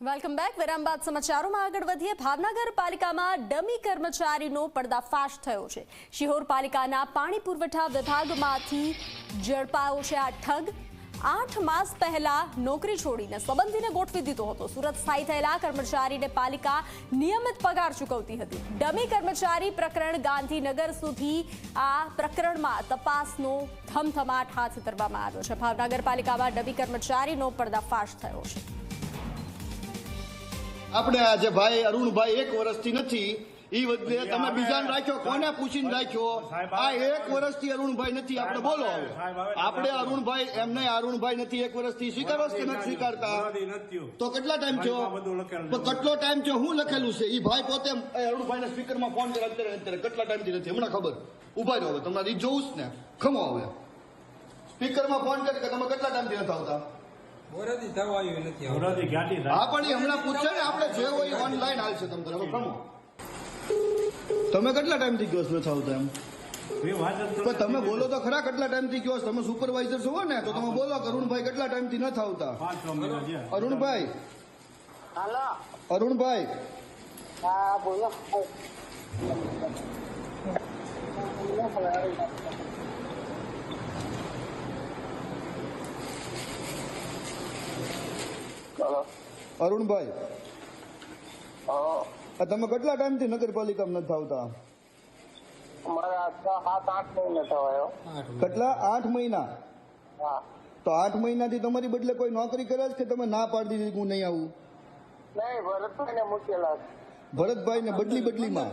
Welcome back વિરામ બાદ સમાચારોમાં આગળ વધીએ. ભાવનગર પાલિકામાં ડમી કર્મચારીનો પર્દાફાશ થયો છે. શિહોર પાલિકાના પાણી પુરવઠા વિભાગમાંથી ઝડપાયો છે આ ઠગ. આઠ માસ પહેલા નોકરી છોડીને સંબંધીને ગોઠવી દીધો હતો. સુરત સ્થાયી થયેલા કર્મચારીને પાલિકા નિયમિત પગાર ચૂકવતી હતી. ડમી કર્મચારી પ્રકરણ ગાંધીનગર સુધી આ પ્રકરણમાં તપાસનો ધમધમાટ હાથ ધરવામાં આવ્યો છે. ભાવનગર પાલિકામાં ડમી કર્મચારીનો પર્દાફાશ થયો છે. આપણે આજે ભાઈ અરુણભાઈ એક વર્ષથી નથી એ વખતે તમે બીજાને રાખ્યો કોને પૂછીને રાખ્યો? આ એક વર્ષથી અરુણભાઈ નથી આપણે બોલો હવે. આપણે અરુણભાઈ એમને અરુણભાઈ નથી એક વર્ષથી સ્વીકારો કે નથી સ્વીકારતા? તો કેટલા ટાઈમ થયો? તો કેટલો ટાઈમ થયો? હું લખેલું છે. એ ભાઈ પોતે અરુણભાઈને સ્પીકરમાં ફોન કરે અત્યારે અત્યારે. કેટલા ટાઈમથી નથી? હમણાં ખબર. ઊભા રહ્યો હવે. તમારે જોઉં જોવું જ ને. ખમો હવે. સ્પીકરમાં ફોન કરે કે તમે કેટલા ટાઈમથી નથી આવતા? મોરાથી થવા આવ્યું નથી આવતું. મોરાથી હા પણ એ હમણાં પૂછશે ને આપણે જે હોય ઓનલાઈન હાલશે તમે કેટલા ટાઈમથી ગયો છો નથી આવતા એમ પણ તમે બોલો તો ખરા કેટલા ટાઈમથી ગયો તમે સુપરવાઇઝર છો ને તો તમે બોલો કે અરુણભાઈ કેટલા ટાઈમથી નથી આવતા? પાંચ છ મહિના છે. અરુણભાઈ. અરુણભાઈ. હા બોલો. અરુણભાઈ. આ તમે કેટલા ટાઈમથી નગરપાલિકામાં નથી આવતા? કેટલા? આઠ મહિના? તો આઠ મહિનાથી તમારી બદલે કોઈ નોકરી કરે છે કે તમે ના પાડી દીધી હું નહીં આવું. ભરતભાઈ ને બદલી બદલીમાં?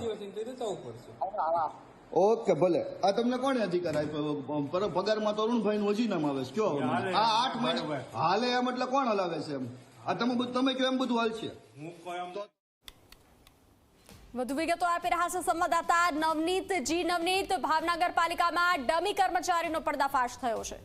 ઓકે ભલે. આ તમને કોને અધિકાર આપ્યો? પગાર પગારમાં તો અરુણભાઈ નું હજી નામ આવે છે. કયો? આ આઠ મહિના હાલે એમ એટલે કોણ હલાવે છે એમ? આ તમે બધું- તમે કયો એમ બધું હાલશે હું કોઈ આમ વધુ વિગતો આપી રહ્યા છે સંવાદદાતા નવનીત. જી નવનીત ભાવનગર પાલિકામાં ડમી કર્મચારીનો પર્દાફાશ થયો છે.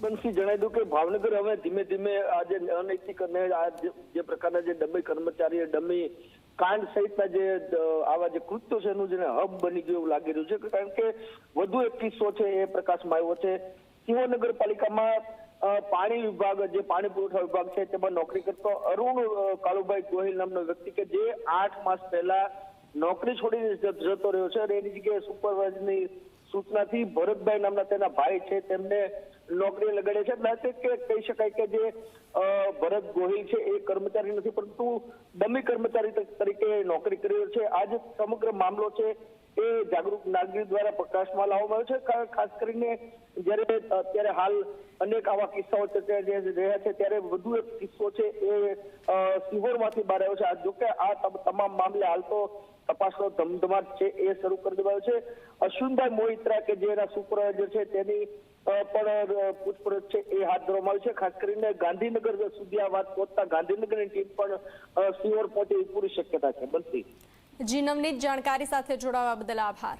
બંસી જણાવી દઉં કે ભાવનગર હવે ધીમે ધીમે આ જે અનૈતિક અને આ જે- પ્રકારના જે ડમી કર્મચારી ડમી કાંડ સહિતના જે આવા જે કૃત્યો છે એનું જેને હબ બની ગયું એવું લાગી રહ્યું છે. કારણ કે વધુ એક કિસ્સો છે એ પ્રકાશમાં આવ્યો છે. સિંહો નગરપાલિકામાં પાણી વિભાગ, જે પાણી પુરવઠા વિભાગ છે, તેમાં નોકરી કરતો અરુણ કાળુભાઈ ગોહિલ નામનો વ્યક્તિ કે જે આઠ માસ પહેલા નોકરી છોડીને જતો રહ્યો છે. અને એની જગ્યાએ સુપરવાઇઝરની સૂચનાથી ભરતભાઈ નામના તેના ભાઈ છે, તેમને નોકરી લગાડે છે. એટલે કે, કહી શકાય કે જે ભરત ગોહિલ છે, એ કર્મચારી નથી, પરંતુ ડમી કર્મચારી તરીકે નોકરી કરી રહ્યો છે. આ જે સમગ્ર મામલો છે એ જાગૃત નાગરિક દ્વારા પ્રકાશમાં લાવવામાં આવ્યો છે. ખાસ કરીને જ્યારે અત્યારે હાલ અનેક આવા કિસ્સાઓ રહ્યા છે, ત્યારે વધુ એક કિસ્સો છે એ સિહોરમાંથી બહાર આવ્યો છે. જોકે આ તમ- તમામ મામલે હાલ તો તપાસનો ધમધમાટ છે એ શરૂ કરી દેવાયો છે. અશ્વિનભાઈ મોહિત્રા કે જે એના સુપરવાઇઝર છે તેની પણ પૂછપરછ છે એ હાથ ધરવામાં આવી છે. ખાસ કરીને ગાંધીનગર સુધી આ વાત પહોંચતા ગાંધીનગરની ટીમ પણ સિહોર પહોંચે એ પૂરી શક્યતા છે. બનતી. જી નવનીત જાણકારી સાથે જોડાવા બદલ આભાર.